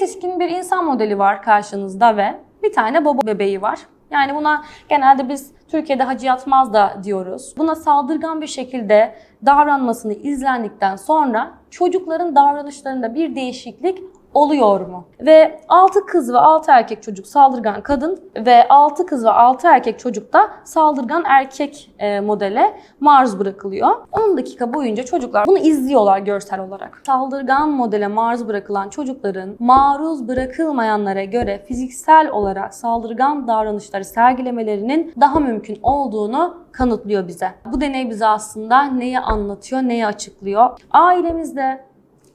Yetişkin bir insan modeli var karşınızda ve bir tane baba bebeği var. Yani buna genelde biz Türkiye'de hacı yatmaz da diyoruz. Buna saldırgan bir şekilde davranmasını izlendikten sonra çocukların davranışlarında bir değişiklik oluyor mu? Ve 6 kız ve 6 erkek çocuk saldırgan kadın ve 6 kız ve 6 erkek çocuk da saldırgan erkek e, modele maruz bırakılıyor. 10 dakika boyunca çocuklar bunu izliyorlar görsel olarak. Saldırgan modele maruz bırakılan çocukların maruz bırakılmayanlara göre fiziksel olarak saldırgan davranışları sergilemelerinin daha mümkün olduğunu kanıtlıyor bize. Bu deney bize aslında neyi anlatıyor, neyi açıklıyor? Ailemizde,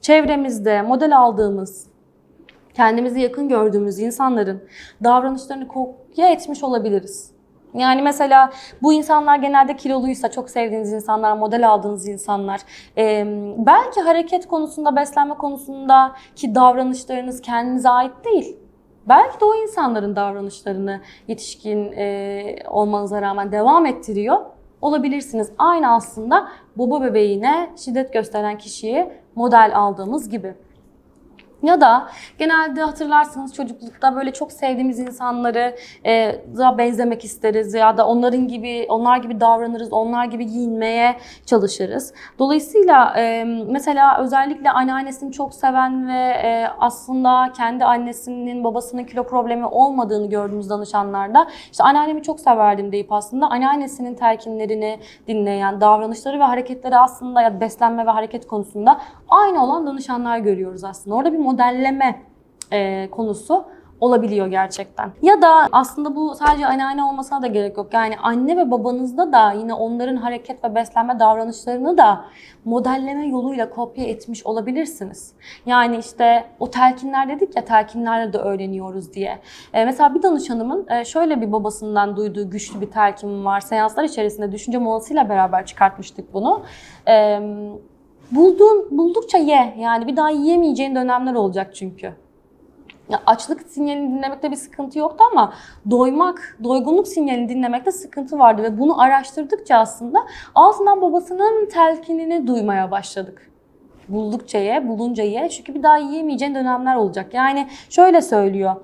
çevremizde model aldığımız, kendimizi yakın gördüğümüz insanların davranışlarını kopya etmiş olabiliriz. Yani mesela bu insanlar genelde kiloluysa, çok sevdiğiniz insanlar, model aldığınız insanlar, e, belki hareket konusunda, beslenme konusunda ki davranışlarınız kendinize ait değil. Belki de o insanların davranışlarını yetişkin e, olmanıza rağmen devam ettiriyor olabilirsiniz. Aynı aslında baba bebeğine şiddet gösteren kişiyi model aldığımız gibi. Ya da genelde hatırlarsınız çocuklukta böyle çok sevdiğimiz insanları e, da benzemek isteriz ya da onların gibi onlar gibi davranırız, onlar gibi giyinmeye çalışırız. Dolayısıyla e, mesela özellikle anneannesini çok seven ve e, aslında kendi annesinin babasının kilo problemi olmadığını gördüğümüz danışanlarda işte anneannemi çok severdim deyip aslında anneannesinin telkinlerini dinleyen, davranışları ve hareketleri aslında ya beslenme ve hareket konusunda aynı olan danışanlar görüyoruz aslında. Orada bir modelleme e, konusu olabiliyor gerçekten. Ya da aslında bu sadece anneanne olmasına da gerek yok. Yani anne ve babanızda da yine onların hareket ve beslenme davranışlarını da modelleme yoluyla kopya etmiş olabilirsiniz. Yani işte o telkinler dedik ya telkinlerle de öğreniyoruz diye. E, mesela bir danışanımın e, şöyle bir babasından duyduğu güçlü bir telkin var. Seanslar içerisinde düşünce molasıyla beraber çıkartmıştık bunu. E, bulduğun, buldukça ye. Yani bir daha yiyemeyeceğin dönemler olacak çünkü. Ya açlık sinyalini dinlemekte bir sıkıntı yoktu ama doymak, doygunluk sinyalini dinlemekte sıkıntı vardı ve bunu araştırdıkça aslında altından babasının telkinini duymaya başladık. Buldukça ye, bulunca ye. Çünkü bir daha yiyemeyeceğin dönemler olacak. Yani şöyle söylüyor.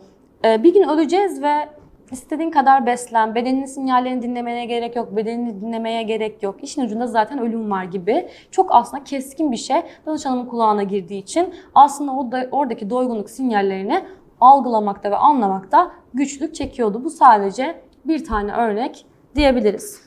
"E, Bir gün öleceğiz ve istediğin kadar beslen. Bedeninin sinyallerini dinlemeye gerek yok. Bedenini dinlemeye gerek yok. İşin ucunda zaten ölüm var gibi. Çok aslında keskin bir şey. Danışanımın kulağına girdiği için aslında o da, oradaki doygunluk sinyallerini algılamakta ve anlamakta güçlük çekiyordu. Bu sadece bir tane örnek diyebiliriz.